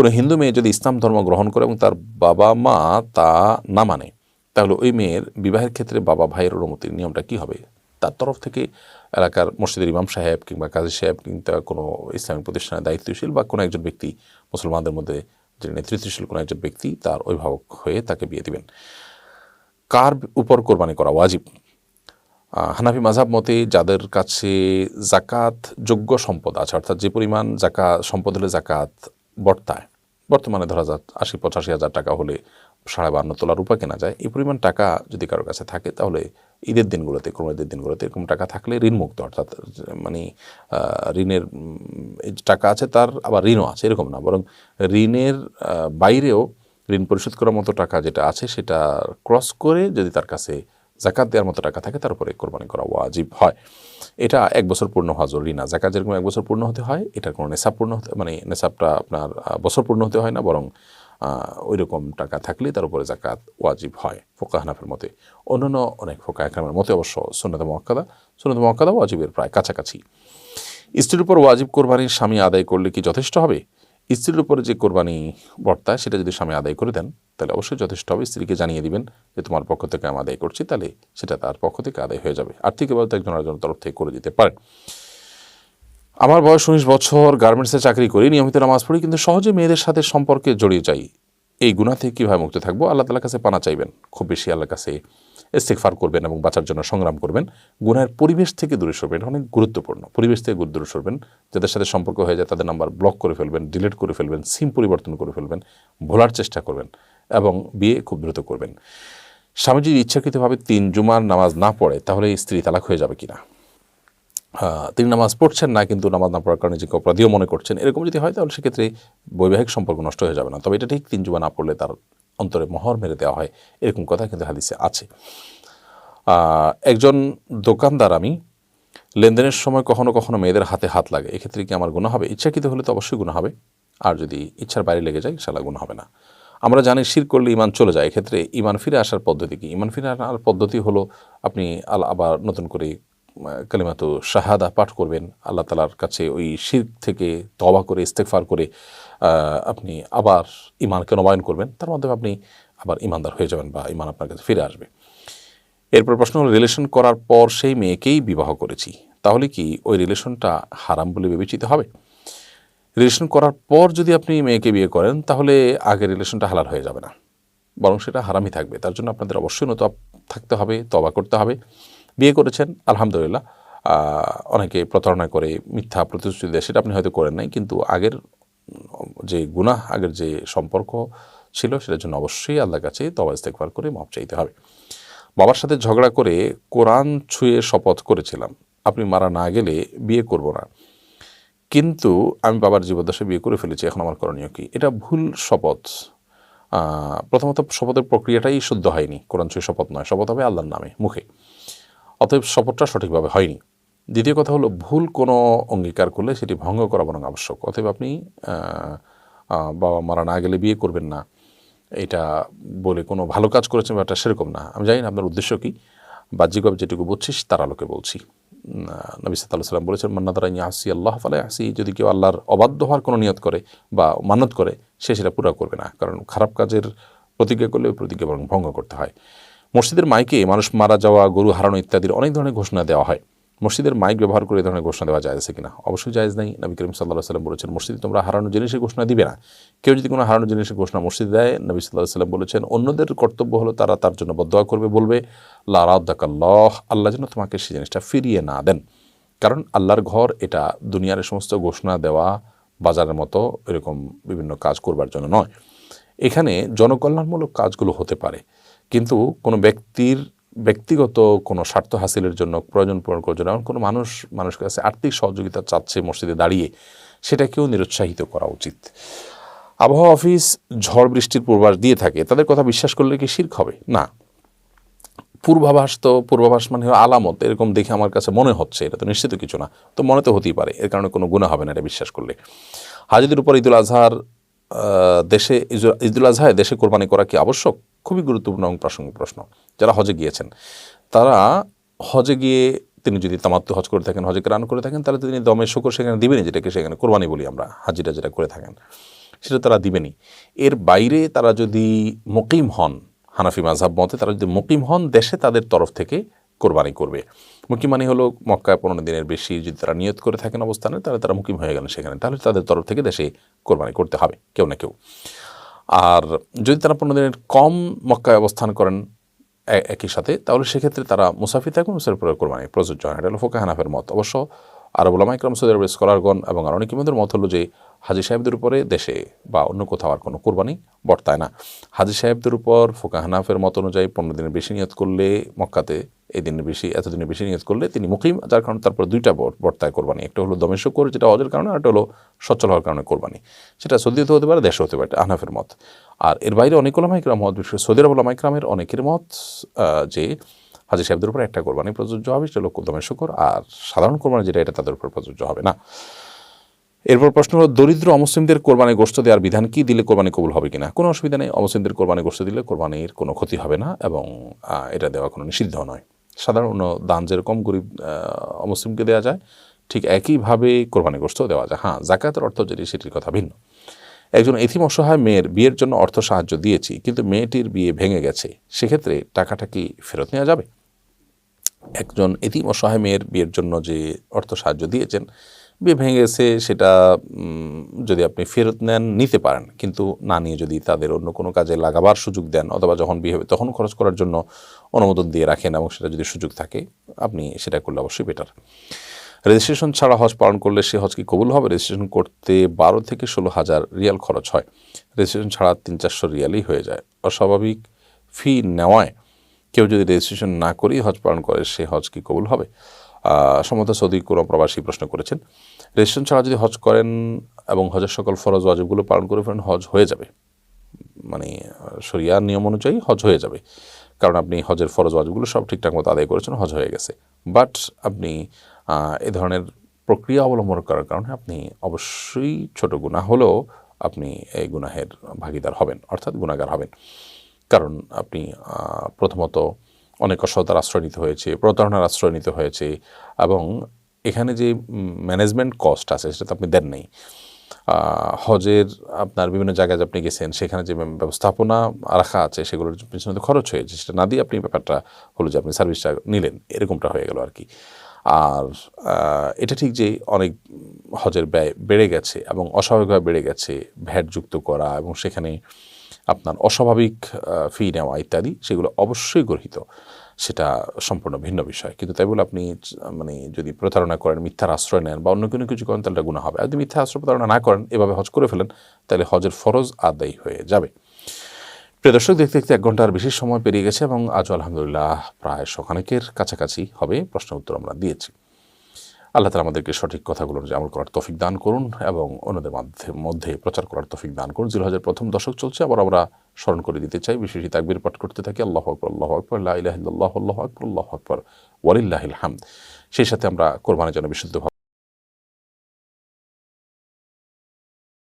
কোনো হিন্দু মেয়ে যদি ইসলাম ধর্ম গ্রহণ করে এবং তার বাবা মা তা না মানে তাহলে ওই মেয়ের বিবাহের ক্ষেত্রে বাবা ভাইয়ের অনুমতির নিয়মটা কি হবে? তার তরফ থেকে এলাকার মসজিদের ইমাম সাহেব কিংবা কাজী সাহেব কিংবা কোনো ইসলামিক প্রতিষ্ঠানের দায়িত্বশীল বা কোনো একজন ব্যক্তি, মুসলমানদের মধ্যে যে নেতৃত্বশীল কোনো একজন ব্যক্তি, তার অভিভাবক হয়ে তাকে বিয়ে দিবেন। কার উপর কোরবানি করা ওয়াজিব? হানাফি মাঝাব মতে যাদের কাছে জাকাত যোগ্য সম্পদ আছে, অর্থাৎ যে পরিমাণ জাকাত সম্পদ হলে জাকাত বর্তায় বর্তমানে ধরা যাক আশি পঁচাশি হাজার টাকা হলে সাড়ে বান্ন তোলা রূপা কেনা যায়। এই পরিমাণ টাকা যদি কারোর কাছে থাকে, তাহলে ঈদের দিনগুলোতে কোনো ঈদের দিনগুলোতে এরকম টাকা থাকলে ঋণমুক্ত, অর্থাৎ মানে ঋণের টাকা আছে তার, আবার ঋণও আছে, এরকম না। বরং ঋণের বাইরেও ঋণ পরিশোধ করার মতো টাকা যেটা আছে, সেটা ক্রস করে যদি তার কাছে জাকাত দেওয়ার মতো টাকা থাকে, তার উপরে কোরবানি করা ওয়াজিব হয়। এটা এক বছর পূর্ণ হওয়া জরুরি না। জাকাত যেরকম এক বছর পূর্ণ হতে হয়, এটার কোনো নেশাব পূর্ণ হতে মানে নেশাবটা আপনার বছর পূর্ণ হতে হয় না, বরং ওই রকম টাকা থাকলে তার উপরে জাকাত ওয়াজিব হয় ফোকা হানাফের মতে। অন্যান্য অনেক ফোকা একরামের মতে অবশ্য সুন্নত মক্কাদা সুন্নত মক্কাদা ওয়াজিবের প্রায় কাছাকাছি। স্ত্রীর উপর ওয়াজিব কোরবানির স্বামী আদায় করলে কি যথেষ্ট হবে? স্ত্রীর উপরে যে কোরবানি বর্তায় সেটা যদি স্বামী আদায় করে দেন, তাহলে অবশ্যই যথেষ্ট হবে। স্ত্রীকে জানিয়ে দিবেন যে তোমার পক্ষ থেকে আমি আদায় করছি, তাহলে সেটা তার পক্ষ থেকে আদায় হয়ে যাবে। আর্থিক এবার একজন আরেকজনের তরফ থেকে করে দিতে পারেন। আমার বয়স উনিশ বছর, গার্মেন্টসে চাকরি করি, নিয়মিত নামাজ পড়ি, কিন্তু সহজে মেয়েদের সাথে সম্পর্কে জড়িয়ে যাই। এই গুণা থেকে কীভাবে মুক্ত থাকব? আল্লাহ তালার কাছে পানা চাইবেন, খুব বেশি আল্লাহর কাছে ইস্তেকফার করবেন এবং বাঁচার জন্য সংগ্রাম করবেন। গুণের পরিবেশ থেকে দূরে সরবেন এটা অনেক গুরুত্বপূর্ণ। পরিবেশ থেকে দূরে সরবেন, যাদের সাথে সম্পর্ক হয়ে যায় তাদের নাম্বার ব্লক করে ফেলবেন ডিলিট করে ফেলবেন সিম পরিবর্তন করে ফেলবেন, ভোলার চেষ্টা করবেন এবং বিয়ে খুব দ্রুত করবেন। স্বামী যদি ইচ্ছাকৃতভাবে তিন জুমার নামাজ না পড়ে, তাহলে স্ত্রী তালাক হয়ে যাবে কিনা? তিনি নামাজ পড়ছেন না, কিন্তু নামাজ না পড়ার কারণে নিজেকে অপরাধীও মনে করছেন। এরকম যদি হয়, তাহলে সেক্ষেত্রে বৈবাহিক সম্পর্ক নষ্ট হয়ে যাবে না। তবে এটা ঠিক তিন জুমা না পড়লে তার অন্তরে মহর মেরে দেওয়া হয়। এরকম কথা কিন্তু হাদিসে আছে। একজন দোকানদার আমি, লেনদেনের সময় কখনো কখনো মেয়েদের হাতে হাত লাগে। এক্ষেত্রে কি আমার গুণ হবে? ইচ্ছাকৃত হলে তো অবশ্যই গুণ হবে। আর যদি ইচ্ছার বাইরে লেগে যায় সেটা গুণ হবে না। আমরা জানি শির করলে ইমান চলে যায়। এক্ষেত্রে ইমান ফিরে আসার পদ্ধতি কি? ইমান ফিরে আসার পদ্ধতি হলো আপনি আল আবার নতুন করে কালিমাতো শাহাদা পাঠ করবেন। আল্লাহ তালার কাছে ওই শির থেকে তবা করে ইস্তেকফার করে আপনি আবার ইমানকে নবায়ন করবেন। তার মাধ্যমে আপনি আবার ইমানদার হয়ে যাবেন বা ইমান আপনার কাছে ফিরে আসবে। এরপর প্রশ্ন হলো রিলেশন করার পর সেই মেয়েকেই বিবাহ করেছি, তাহলে কি ওই রিলেশনটা হারাম বলে বিবেচিত হবে? রিলেশন করার পর যদি আপনি মেয়েকে বিয়ে করেন, তাহলে আগের রিলেশনটা হালাল হয়ে যাবে না। বরং সেটা হারামই থাকবে। তার জন্য আপনাদের অবশ্যই নত থাকতে হবে তবা করতে হবে। বিয়ে করেছেন, আলহামদুলিল্লাহ। অনেকে প্রতারণা করে, মিথ্যা প্রতিশ্রুতি দেয়, সেটা আপনি হয়তো করেন নাই। কিন্তু আগের যে গুনাহ, আগের যে সম্পর্ক ছিল, সেটার জন্য অবশ্যই আল্লাহর কাছে তবা ইস্তেকবার করে মাপ চাইতে হবে। বাবার সাথে ঝগড়া করে কোরআন ছুঁয়ে শপথ করেছিলাম। আপনি মারা না গেলে বিয়ে করব না। কিন্তু আমি বাবার জীবদ্দশায় বিয়ে করে ফেলেছি, এখন আমার করণীয় কি? এটা ভুল শপথ। প্রথমত শপথের প্রক্রিয়াটাই শুদ্ধ হয়নি। কোরআন ছুঁয়ে শপথ নয়, শপথ হবে আল্লাহর নামে, মুখে। অতএব শপথটা সঠিকভাবে হয়নি। দ্বিতীয় কথা হলো, ভুল কোনো অঙ্গীকার করলে সেটি ভঙ্গ করা বরং আবশ্যক। অতএব আপনি বাবা মারা না গেলে বিয়ে করবেন না। এটা বলে কোনো ভালো কাজ করেছেন ব্যাপারটা সেরকম না। আমি জানি না আপনার উদ্দেশ্য কী। বাহ্যিকভাবে যেটুকু বুঝছিস তার আলোকে বলছি। নবী সাল্লাহ সাল্লাম বলেছেন মান্না তারা আসি আল্লাহ, ফালে আসি যদি কেউ আল্লাহর অবাধ্য হওয়ার কোনো নিয়ত করে বা মানত করে, সে সেটা পুরা করবে না। কারণ খারাপ কাজের প্রতিজ্ঞা করলে ওই প্রতিজ্ঞা বরং ভঙ্গ করতে হয়। মসজিদের মাইকে মানুষ মারা যাওয়া, গরু হারানো ইত্যাদির অনেক ধরনের ঘোষণা দেওয়া হয়। মসজিদের মাইক ব্যবহার করে ধরনের ঘোষণা দেওয়া যায় আছে কিনা? অবশ্যই জায়েজ নেই। নবী করিম সাল্লাহ সাল্লাম বলেছেন, মসজিদে তোমরা হারানো জিনিসের ঘোষণা দিবে না। কেউ যদি কোনো হারানো জিনিসের ঘোষণা মসজিদে দেয়, নবী সাল্লাহ সাল্লাম বলেছেন, অন্যদের কর্তব্য হলো তারা তার জন্য বদোয়া করবে, বলবে লারাদ্দাকাল্লাহ আল্লাহ যেন তোমাকে সেই জিনিসটা ফিরিয়ে না দেন। কারণ আল্লাহর ঘর এটা দুনিয়ার সমস্ত ঘোষণা দেওয়া বাজারের মতো এরকম বিভিন্ন কাজ করবার জন্য নয়। এখানে জনকল্যাণমূলক কাজগুলো হতে পারে। কিন্তু কোনো ব্যক্তির ব্যক্তিগত কোনো স্বার্থ হাসিলের জন্য প্রয়োজন পূরণ করার জন্য এমন কোনো মানুষ, মানুষের কাছে আর্থিক সহযোগিতা চাচ্ছে মসজিদে দাঁড়িয়ে, সেটাকেও নিরুৎসাহিত করা উচিত। আবহাওয়া অফিস ঝড় বৃষ্টির পূর্বাভাস দিয়ে থাকে, তাদের কথা বিশ্বাস করলে কি শির্ক হবে? না। পূর্বাভাস তো, পূর্বাভাস মানে আলামত, এরকম দেখে আমার কাছে মনে হচ্ছে, এটা তো নিশ্চিত কিছু না। তো মনে তো হতেই পারে, এর কারণে কোনো গুণা হবে না এটা বিশ্বাস করলে। হাজিদের উপর ঈদুল আজহার দেশে ঈদুল আজহায় দেশে কোরবানি করা কি আবশ্যক? খুবই গুরুত্বপূর্ণ এবং প্রাসঙ্গিক প্রশ্ন, যারা হজে গিয়েছেন। তারা হজে গিয়ে তিনি যদি তামাত্ম হজ করে থাকেন, হজে রান করে থাকেন, তাহলে তিনি দমে শুকর সেখানে দিবেনই, যেটাকে সেখানে কোরবানি বলি আমরা, হাজিরা যেটা করে থাকেন। সেটা তারা দিবেনি এর বাইরে তারা যদি মুকিম হন, হানাফি মাঝহাব মতে তারা যদি মুকিম হন, দেশে তাদের তরফ থেকে কোরবানি করবে। মুকিম মানে হলো মক্কায় পনেরো দিনের বেশি যদি তারা নিয়ত করে থাকেন অবস্থানে, তাহলে তারা মুকিম হয়ে গেলেন সেখানে। তাহলে তাদের তরফ থেকে দেশে কোরবানি করতে হবে, কেউ না কেউ। আর যদি তারা পনেরো দিনের কম মক্কায় অবস্থান করেন একই সাথে, তাহলে সেক্ষেত্রে তারা মুসাফি থাকবে মুসাফির কোরবানি প্রযোজ্য হয়। এটা হলো ফোকা হানাফের মত অবশ্য আরব ওলামা ইকরাম, সৌদি আরবের স্কলারগণ এবং আর অনেক ইমামদের মত হলো যে হাজি সাহেবদের উপরে দেশে বা অন্য কোথাও আর কোনো কোরবানি বর্তায় না। হাজি সাহেবদের উপর ফোকা হানাফের মত অনুযায়ী পনেরো দিনের বেশি নিয়ত করলে মক্কাতে এই দিনের বেশি, এতদিনের বেশি নিয়ত করলে তিনি মুকিম, যার কারণে তারপর দুইটা বর- বর্তায় কোরবানি। একটা হলো দমেশ শুকর, যেটা হজের কারণে, আর একটা হলো সচ্ছল হওয়ার কারণে কোরবানি। সেটা সৌদিতে হতে পারে, দেশে হতে পারে আহনাফের মত। আর এর বাইরে অনেক ওলামাইকরাম মত বিশেষ করে সৌদি আরব ওলামাইকরামের অনেকের মত যে হাজি সাহেবদের উপর একটা কোরবানি প্রযোজ্য হবে, সেটা হলো দমের শুকর, আর সাধারণ কোরবানি যেটা, এটা তাদের উপর প্রযোজ্য হবে না। এরপর প্রশ্ন হলো, দরিদ্র অমুসলিমদের কোরবানি গোষ্ঠ দেওয়ার বিধান কি? দিলে কোরবানি কবুল হবে কিনা? কোনো অসুবিধা নেই, অমুসলিমদের কোরবানি গোষ্ঠ দিলে কোরবানির কোনো ক্ষতি হবে না এবং এটা দেওয়া কোনো নিষিদ্ধ নয়। সাধারণ দান যেরকম গরিব অমুসলিমকে দেওয়া যায়, ঠিক একইভাবে কোরবানি গোষ্ঠ দেওয়া যায়। হ্যাঁ জাকাতের অর্থ যেটি, সেটির কথা ভিন্ন। একজন এথিম অসহায় মেয়ের বিয়ের জন্য অর্থ সাহায্য দিয়েছি, কিন্তু মেয়েটির বিয়ে ভেঙে গেছে, সেক্ষেত্রে টাকাটা কি ফেরত নেওয়া যাবে? একজন এতিম অসহায় মেয়ের বিয়ের জন্য যে অর্থ সাহায্য দিয়েছেন, বিয়ে ভেঙে গেছে সেটা যদি আপনি ফেরত নেন, নিতে পারেন। কিন্তু না নিয়ে যদি তাদের অন্য কোনো কাজে লাগাবার সুযোগ দেন, অথবা যখন বিয়ে হবে তখন খরচ করার জন্য অনুমোদন দিয়ে রাখেন এবং সেটা যদি সুযোগ থাকে, আপনি সেটা করলে অবশ্যই বেটার রেজিস্ট্রেশন ছাড়া হজ পালন করলে সে হজ কি কবুল হবে? রেজিস্ট্রেশন করতে বারো থেকে ষোলো হাজার রিয়াল খরচ হয়। রেজিস্ট্রেশন ছাড়া তিন চারশো রিয়ালই হয়ে যায়। অস্বাভাবিক ফি নেওয়ায় কেউ যদি রেজিস্ট্রেশন না করেই হজ পালন করে, সে হজ কি কবুল হবে? সম্ভবত সৌদি কোনো প্রবাসী প্রশ্ন করেছেন রেজিস্ট্রেশন ছাড়া যদি হজ করেন এবং হজের সকল ফরজ ওয়াজিবগুলো পালন করে ফেলেন, হজ হয়ে যাবে। মানে শরিয়ার নিয়ম অনুযায়ী হজ হয়ে যাবে। কারণ আপনি হজের ফরজ ওয়াজিবগুলো সব ঠিকঠাক মতো আদায় করেছেন, হজ হয়ে গেছে। বাট আপনি এ ধরনের প্রক্রিয়া অবলম্বন করার কারণে আপনি অবশ্যই ছোট গুনাহ হলেও আপনি এই গুনাহের ভাগিদার হবেন, অর্থাৎ গুণাগার হবেন। কারণ আপনি প্রথমত অনেক অসতার আশ্রয় নিতে হয়েছে, প্রতারণার আশ্রয় নিতে হয়েছে এবং এখানে যে ম্যানেজমেন্ট কস্ট আছে সেটা তো আপনি দেন নাই। হজের আপনার বিভিন্ন জায়গায় আপনি গেছেন, সেখানে যে ব্যবস্থাপনা রাখা আছে সেগুলোর পিছনে তো খরচ হয়েছে। সেটা না দিয়ে আপনি ব্যাপারটা হলো যে আপনি সার্ভিসটা নিলেন, এরকমটা হয়ে গেল আর কি। আর এটা ঠিক যে অনেক হজের ব্যয় বেড়ে গেছে এবং অস্বাভাবিকভাবে বেড়ে গেছে, ভ্যাট যুক্ত করা এবং সেখানে আপনার অস্বাভাবিক ফি নেওয়া ইত্যাদি, সেগুলো অবশ্যই গর্হিত সেটা সম্পূর্ণ ভিন্ন বিষয়। কিন্তু তাই বলে আপনি মানে যদি প্রতারণা করেন, মিথ্যার আশ্রয় নেন বা অন্য কোনো কিছু করেন, তাহলে গুণা হবে। আর যদি মিথ্যা আশ্রয় প্রতারণা না করেন, এভাবে হজ করে ফেলেন, তাহলে হজের ফরজ আদায় হয়ে যাবে। প্রিয় দর্শক, দেখতে দেখতে এক ঘণ্টার বেশি সময় পেরিয়ে গেছে এবং আজ আলহামদুলিল্লাহ প্রায় শখানেকের কাছাকাছি হবে প্রশ্ন উত্তর আমরা দিয়েছি। আল্লাহ তালা আমাদেরকে সঠিক কথাগুলো আমল করার তফিক দান করুন এবং অন্যদের মধ্যে মধ্যে প্রচার করার তফিক দান করুন। জিল হাজার প্রথম দশক চলছে, আবার আমরা স্মরণ করে দিতে চাই, বিশেষ তাকবির পাঠ করতে থাকি। আল্লাহ আকবর আল্লাহ আকবর আল্লাহ আকবর আল্লাহ আকবর ওয়ালিল্লাহ হাম সেই সাথে আমরা কোরবানের জন্য বিশুদ্ধভাবে